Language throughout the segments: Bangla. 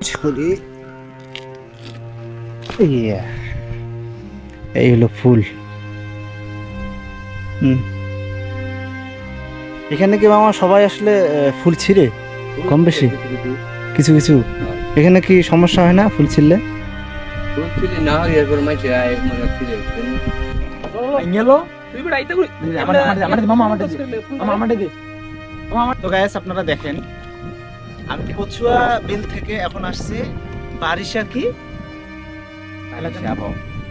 ছড়ি ইয়া। এই হলো ফুল হুম এখানে কি মামা সবাই আসলে ফুল ছিঁড়ে কম বেশি কিছু কিছু এখানে কি সমস্যা হয় না ফুল ছিঁড়লে না এরপর মাইছে আয় মনে ফিরে গেলো তুই বড় আইতা করি আমার আমার আমার মামা আমার মামা আমার তো আপনারা দেখেন আমি কচুয়া বিল থেকে এখন আসছি? বারিশা কি?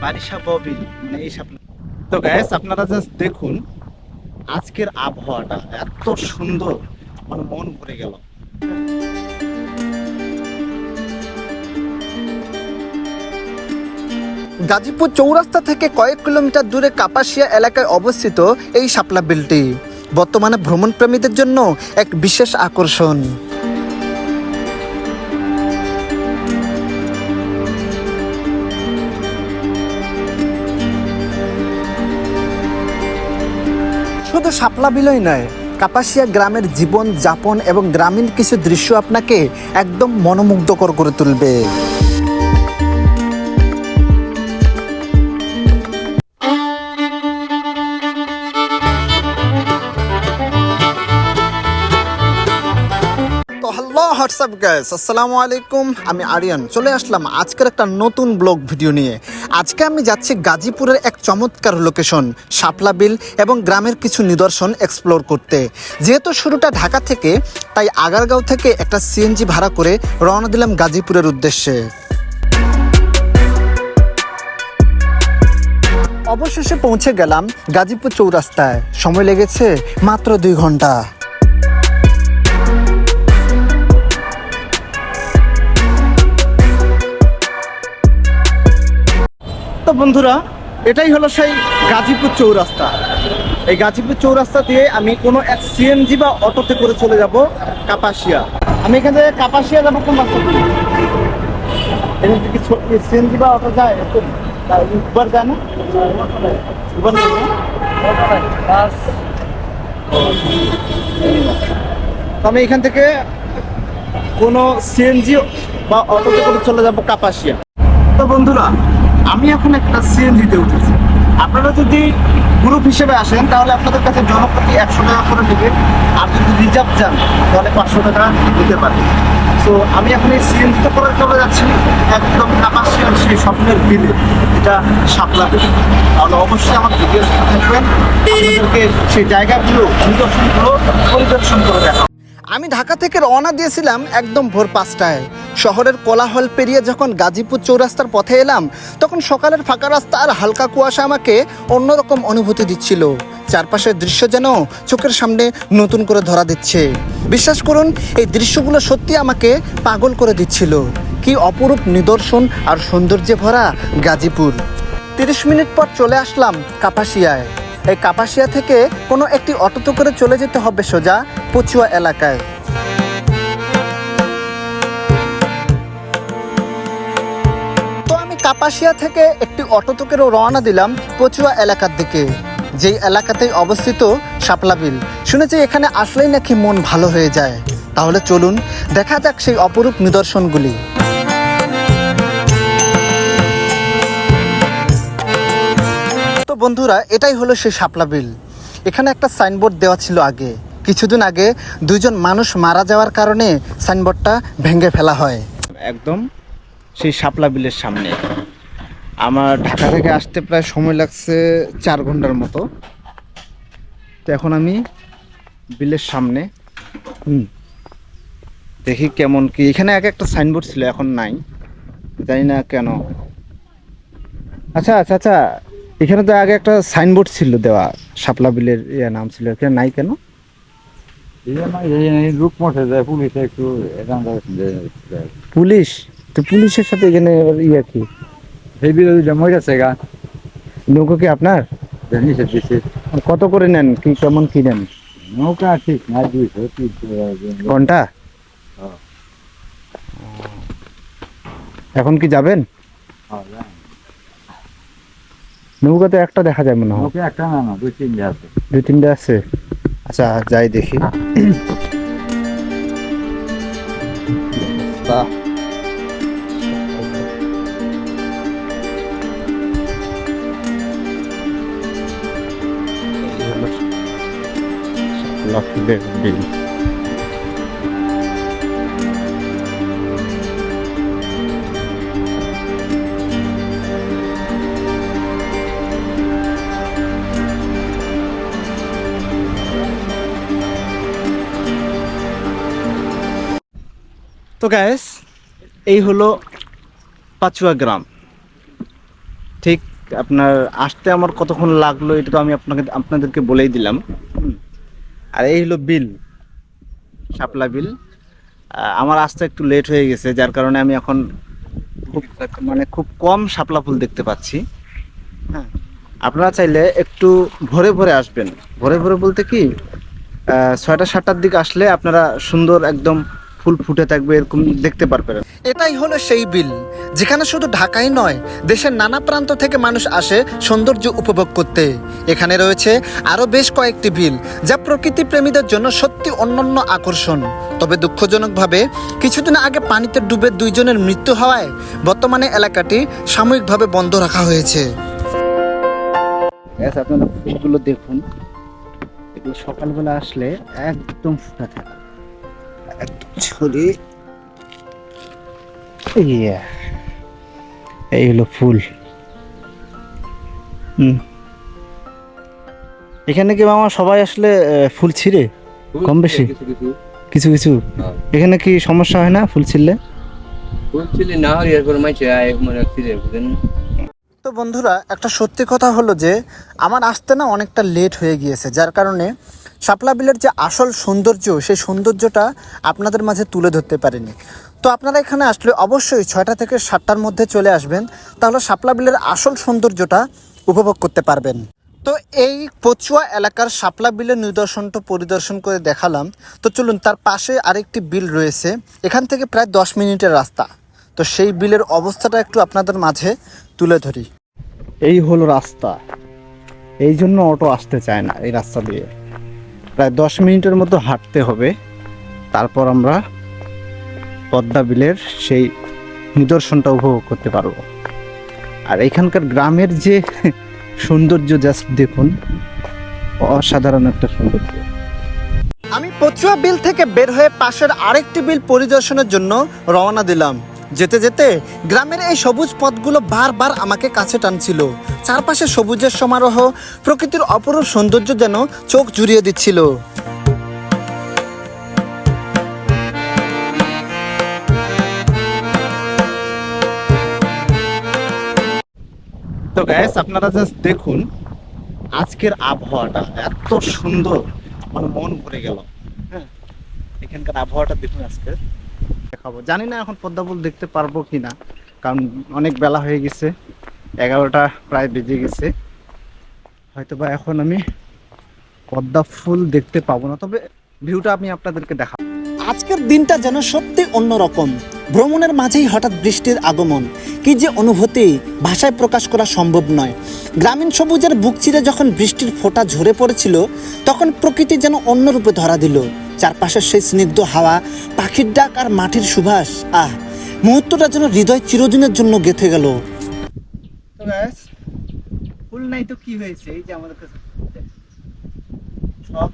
বারিশা ববিল মানে এই তো গাইস আপনারা জাস্ট দেখুন আজকের আবহাওয়াটা এত সুন্দর আমার মন ভরে গেল। গাজীপুর চৌরাস্তা থেকে কয়েক কিলোমিটার দূরে কাপাসিয়া এলাকায় অবস্থিত এই শাপলা বিলটি। বর্তমানে ভ্রমণপ্রেমীদের জন্য এক বিশেষ আকর্ষণ। শুধু শাপলা বিলই নয়। কাপাসিয়া গ্রামের জীবন, যাপন এবং গ্রামীণ কিছু দৃশ্য আপনাকে একদম মনোমুগ্ধকর করে তুলবে। হোয়াটসঅ্যাপ গাইস আসসালামু আলাইকুম আমি আরিয়ান। চলে আসলাম আজকের একটা নতুন ব্লগ ভিডিও নিয়ে। আজকে আমি যাচ্ছি গাজীপুরের এক চমৎকার লোকেশন শাপলা বিল এবং গ্রামের কিছু নিদর্শন এক্সপ্লোর করতে। যেহেতু শুরুটা ঢাকা থেকে, তাই আগারগাঁও থেকে একটা সিএনজি ভাড়া করে রওনা দিলাম গাজীপুরের উদ্দেশ্যে। অবশেষে পৌঁছে গেলাম গাজীপুর চৌরাস্তায়। সময় লেগেছে মাত্র দুই ঘণ্টা। বন্ধুরা, এটাই হলো সেই গাজীপুর চৌরাস্তা। এই গাজীপুর চৌরাস্তা দিয়ে আমি কোনো এক সিএনজি বা অটোতে করে চলে যাব, কাপাসিয়া। আমি এখান থেকে কাপাসিয়া যাব কোন রাস্তা দিয়ে থেকে সিএনজি বা অটো যায় আমি এখান থেকে কোনো সিএনজি বা অটোতে করে চলে যাব কাপাসিয়া। তো বন্ধুরা আমি এখন একটা সিএনজিতে উঠেছি। আপনারা যদি গ্রুপ হিসেবে আসেন, তাহলে আপনাদের কাছে জনপ্রতি একশো টাকা করে নেবে। আর যদি রিজার্ভ যান তাহলে পাঁচশো টাকা দিতে পারে তো আমি এখন এই সিএনজিতে করে চলে যাচ্ছি, একদম কাপাসিয়ার সেই স্বপ্নের বিলে এটা সাপলা তাহলে অবশ্যই আমার ভিডিও থাকবেন। আপনাদেরকে সেই জায়গাগুলো নিদর্শনগুলো পরিদর্শন করে দেখা আমি ঢাকা থেকে রওনা দিয়েছিলাম একদম ভোর পাঁচটায়। শহরের কোলাহল পেরিয়ে যখন গাজীপুর চৌরাস্তার পথে এলাম, তখন সকালের ফাঁকা রাস্তা আর হালকা কুয়াশা আমাকে অন্যরকম অনুভূতি দিচ্ছিল। চারপাশের দৃশ্য যেন চোখের সামনে নতুন করে ধরা দিচ্ছে। বিশ্বাস করুন, এই দৃশ্যগুলো সত্যি আমাকে পাগল করে দিচ্ছিল। কি অপরূপ নিদর্শন আর সৌন্দর্যে ভরা গাজীপুর। তিরিশ মিনিট পর চলে আসলাম কাপাসিয়ায়। কাপাসিয়া থেকে কোনো একটি অটোতে করে চলে যেতে হবে সোজা পচুয়া এলাকায়। তো আমি কাপাসিয়া থেকে একটি অটোতে করে রওনা দিলাম পচুয়া এলাকার দিকে। যেই এলাকাতেই অবস্থিত শাপলা বিল। শুনেছি এখানে আসলেই নাকি মন ভালো হয়ে যায়। তাহলে চলুন দেখা যাক সেই অপরূপ নিদর্শনগুলি। বন্ধুরা, এটাই হলো সেই শাপলা বিল। এখানে একটা সাইনবোর্ড দেওয়া ছিল আগে। কিছুদিন আগে দুইজন মানুষ মারা যাওয়ার কারণে সাইনবোর্ডটা ভেঙে ফেলা হয়। একদম সেই শাপলা বিলের সামনে। আমার ঢাকা থেকে আসতে প্রায় সময় লাগছে চার ঘণ্টার মতো। তো এখন আমি বিলের সামনে। হুম। দেখি কেমন কি। এখানে আগে একটা সাইনবোর্ড ছিল, এখন নাই। জানি না কেন। আচ্ছা আচ্ছা আচ্ছা। এখানে তো আগে একটা সাইনবোর্ড ছিল দেওয়া শাপলা বিলের ইয়ে নাম ছিল এখানে নাই কেন? যায় পুলিশে তো পুলিশের সাথে এখানে ইয়ে কি? সেই মরেছে গা। নৌকো কি আপনার? নিষেধ কত করে নেন? কি কেমন কি নেন? নৌকা ঠিক না দুইশো ঘণ্টা? হ্যাঁ। এখন কি যাবেন। নৌকাতে একটা দেখা যায় মনে হয়। নৌকা একটা না না দুই তিনটা আছে। দুই তিনটা আছে? আচ্ছা যাই দেখি। বাহ। Lucky little. তো গ্যাস এই হলো পাচুয়া গ্রাম। ঠিক আপনার আসতে আমার কতক্ষণ লাগল এটা তো আমি আপনাকে, আপনাদেরকে বলেই দিলাম। আর এই হলো বিল, শাপলা বিল। আমার আসতে একটু লেট হয়ে গেছে, যার কারণে আমি এখন খুব মানে খুব কম শাপলা ফুল দেখতে পাচ্ছি। হ্যাঁ আপনারা চাইলে একটু ভোরে ভোরে আসবেন। ভোরে ভোরে বলতে কি ছয়টা, সাতটার দিকে আসলে আপনারা সুন্দর একদম ফুল ফুটে থাকবে এরকম দেখতে পারবেন এটাই হলো সেই বিল যেখানে শুধু ঢাকাই নয় দেশের নানা প্রান্ত থেকে মানুষ আসে সৌন্দর্য উপভোগ করতে। এখানে রয়েছে আরও বেশ কয়েকটি বিল যা প্রকৃতি প্রেমীদের জন্য সত্যি অনন্য আকর্ষণ। তবে দুঃখজনকভাবে কিছুদিন আগে পানিতে ডুবে দুইজনের মৃত্যু হওয়ায় বর্তমানে এলাকাটি সাময়িকভাবে বন্ধ রাখা হয়েছে। আপনারা ফুলগুলো দেখুন। এগুলো সকালবেলা আসলে একদম ফুটা থাকে। একদম ছড়ি এই হলো ফুল। হুম। এখানে কি মামা সবাই আসলে ফুল ছিঁড়ে? কম বেশি? কিছু কিছু। এখানে কি সমস্যা হয় না ফুল ছিঁড়লে? ফুল ছিলি না হয় এরপর মাইছে আয় মনে ছিঁড়ে বুঝেন তো বন্ধুরা একটা সত্যি কথা হলো যে আমার আসতে না অনেকটা লেট হয়ে গিয়েছে যার কারণে শাপলা বিলের যে আসল সৌন্দর্য, সেই সৌন্দর্যটা আপনাদের মাঝে তুলে ধরতে পারেনি। তো আপনারা এখানে আসলে অবশ্যই ছয়টা থেকে সাতটার মধ্যে চলে আসবেন, তাহলে শাপলা বিলের আসল সৌন্দর্যটা উপভোগ করতে পারবেন। তো এই পচুয়া এলাকার শাপলা বিলের নিদর্শনটা পরিদর্শন করে দেখালাম। তো চলুন, তার পাশে আরেকটি বিল রয়েছে। এখান থেকে প্রায় দশ মিনিটের রাস্তা। তো সেই বিলের অবস্থাটা একটু আপনাদের মাঝে তুলে ধরি। এই হলো রাস্তা। এই জন্য অটো আসতে চায় না এই রাস্তা দিয়ে। প্রায় দশ মিনিটের মতো হাঁটতে হবে। তারপর আমরা পদ্মা বিলের সেই নিদর্শনটা উপভোগ করতে পারব। আর এখানকার গ্রামের যে সৌন্দর্য, জাস্ট দেখুন, অসাধারণ একটা সৌন্দর্য। আমি পচুয়া বিল থেকে বের হয়ে পাশের আরেকটি বিল পরিদর্শনের জন্য রওনা দিলাম। যেতে যেতে গ্রামের এই সবুজ পথগুলো বারবার আমাকে কাছে টানছিল। চারপাশে সবুজের সমারোহ, প্রকৃতির অপরূপ সৌন্দর্য যেন চোখ জুড়িয়ে দিচ্ছিল। তো গ্যাস আপনারা জাস্ট দেখুন, আজকের আবহাওয়াটা এত সুন্দর, আমার মন ভরে গেল। হ্যাঁ এখানকার আবহাওয়াটা দেখুন আজকে। দেখাবো। জানি না এখন পদ্মা ফুল দেখতে পারব কি না কারণ অনেক বেলা হয়ে গেছে। এগারোটা প্রায় বেজে গেছে। হয়তো বা এখন আমি পদ্মা ফুল দেখতে পাবো না, তবে ভিউটা আমি আপনাদেরকে দেখাবো আজকের দিনটা যেন সত্যি অন্যরকম। ভ্রমণের মাঝেই হঠাৎ বৃষ্টির আগমন। কি যে অনুভূতি, ভাষায় প্রকাশ করা সম্ভব নয়। গ্রামীণ সবুজের বুক চিরে যখন বৃষ্টির ফোঁটা ঝরে পড়েছিল, তখন প্রকৃতি যেন অন্য রূপে ধরা দিল। চারপাশের সেই স্নিগ্ধ হাওয়া, পাখির ডাক আর মাটির সুবাস, আহ! মুহূর্তটা যেন হৃদয় চিরদিনের জন্য গেথে গেল। তো ব্যাস ফুল নাই তো কি হয়েছে? এই যে আমাদের কাছে সব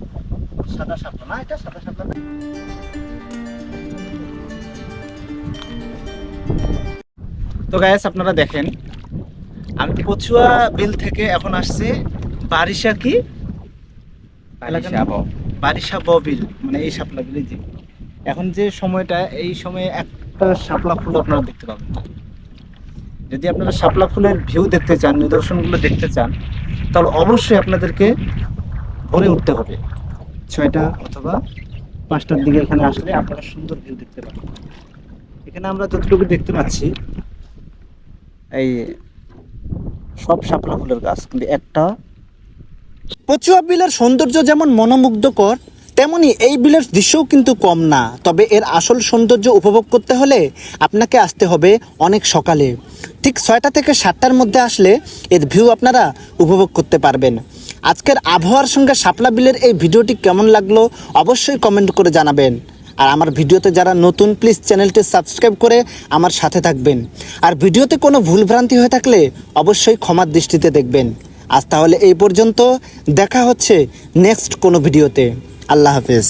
সাদা সাপলা না এটা সাদা সাপলা না। তো গায়েস আপনারা দেখেন আমি কচুয়া বিল থেকে এখন আসছে। বারিশা কি? বারিশা ব বিল মানে এই শাপলা বিলে যে। এখন যে সময়টা এই সময়ে একটা শাপলা ফুল আপনারা দেখতে পাবেন। যদি আপনারা শাপলা ফুলের ভিউ দেখতে চান, নিদর্শনগুলো দেখতে চান, তাহলে অবশ্যই আপনাদেরকে ভোরে উঠতে হবে। ছয়টা অথবা পাঁচটার দিকে এখানে আসলে আপনারা সুন্দর ভিউ দেখতে পাবেন। এখানে আমরা যতটুকু দেখতে পাচ্ছি, এই সব শাপলা ফুলের গাছ, কিন্তু একটা পচুয়া বিলের সৌন্দর্য যেমন মনোমুগ্ধকর তেমনি এই বিলের দৃশ্যও কিন্তু কম না, তবে এর আসল সৌন্দর্য উপভোগ করতে হলে আপনাকে আসতে হবে অনেক সকালে। ঠিক ছয়টা থেকে সাতটার মধ্যে আসলে এর ভিউ আপনারা উপভোগ করতে পারবেন। আজকের আবহাওয়ার সঙ্গে শাপলা বিলের এই ভিডিওটি কেমন লাগল অবশ্যই কমেন্ট করে জানাবেন। আর আমার ভিডিওতে যারা নতুন প্লিজ চ্যানেলটি সাবস্ক্রাইব করে আমার সাথে থাকবেন। আর ভিডিওতে কোনো ভুলভ্রান্তি হয়ে থাকলে অবশ্যই ক্ষমার দৃষ্টিতে দেখবেন। আজ তাহলে এই পর্যন্ত, দেখা হচ্ছে নেক্সট কোনো ভিডিওতে। আল্লাহ হাফেজ।